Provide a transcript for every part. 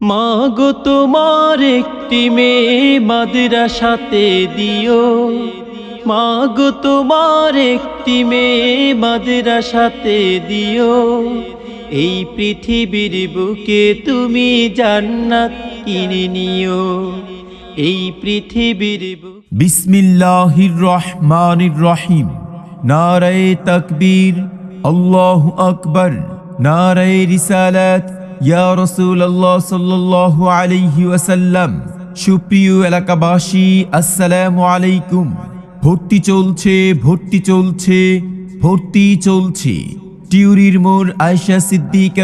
মাগো তোমার একটি মেয়ে মাদ্রাসাতে দিও। মাগো তোমার একটি মেয়ে মাদ্রাসাতে দিও। এই পৃথিবীর বুকে তুমি জান্নাত কিনে নিও। এই পৃথিবীর বিসমিল্লাহির রহমানির রহিম। নারায়ে তাকবীর, আল্লাহ আকবর। নারায়ে রিসালাত ইয়া রাসূলুল্লাহ সাল্লাল্লাহু আলাইহি ওয়াসাল্লাম সুপ্রিয় এলাকাবাসী, আসসালামু আলাইকুম। ভর্তি চলছে ভর্তি চলছে ভর্তি চলছে। টিউরির মোড় আয়সা সিদ্দিক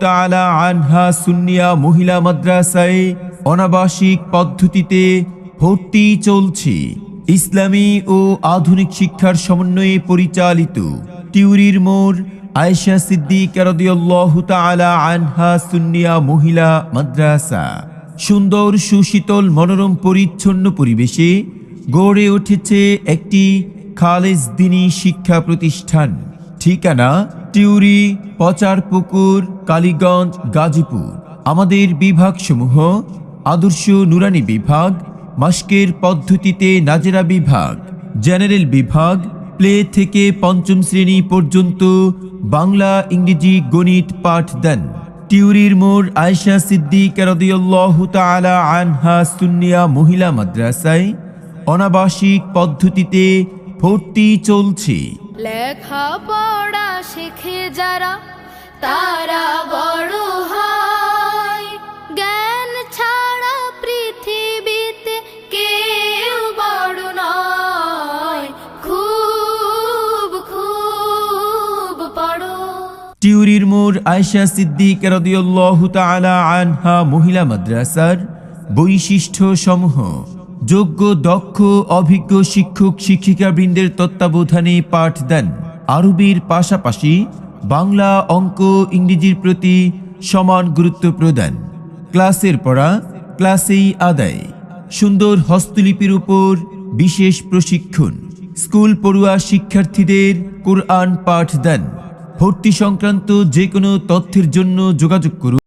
তাআলা আনহা সুন্নিয়া মহিলা মাদ্রাসায় অনাবাসিক পদ্ধতিতে ভর্তি চলছে। ইসলামী ও আধুনিক শিক্ষার সমন্বয়ে পরিচালিত টিউরির মোড় আয়সা সিদ্দিক আনহা সুন্নিয়া মহিলা মাদ্রাসা। সুন্দর, সুশীতল, মনোরম, পরিচ্ছন্ন পরিবেশে গড়ে উঠেছে একটি খালেজ দিনী শিক্ষা প্রতিষ্ঠান। ঠিকানা টিউরি পচারপুকুর, কালীগঞ্জ, গাজীপুর। আমাদের বিভাগসমূহ আদর্শ নুরানি বিভাগ, মাস্কের পদ্ধতিতে নাজেরা বিভাগ, জেনারেল বিভাগ, প্লে থেকে পঞ্চম শ্রেণি পর্যন্ত বাংলা ইংরেজি গণিত পাঠ দেন। টিউরির মোড় আয়সা সিদ্দিক আনহা সুন্নিয়া মহিলা মাদ্রাসায় অনাবাসিক পদ্ধতিতে ভর্তি চলছে। লেখা পড়া শিখে যারা, তারা টিউরির মোড় আয়সা সিদ্দিক আনহা মহিলা মাদ্রাসার বৈশিষ্ট্য সমূহ। যোগ্য, দক্ষ, অভিজ্ঞ শিক্ষক, শিক্ষিকাবৃন্দের তত্ত্বাবধানে পাঠ দেন। আরবির পাশাপাশি বাংলা অঙ্ক, ইংরেজির প্রতি সমান গুরুত্ব প্রদান। ক্লাসের পড়া ক্লাসেই আদায়। সুন্দর হস্তলিপির উপর বিশেষ প্রশিক্ষণ। স্কুল পড়ুয়া শিক্ষার্থীদের কোরআন পাঠ দেন। ভর্তি সংক্রান্ত যে কোনো তথ্যের জন্য যোগাযোগ করুন।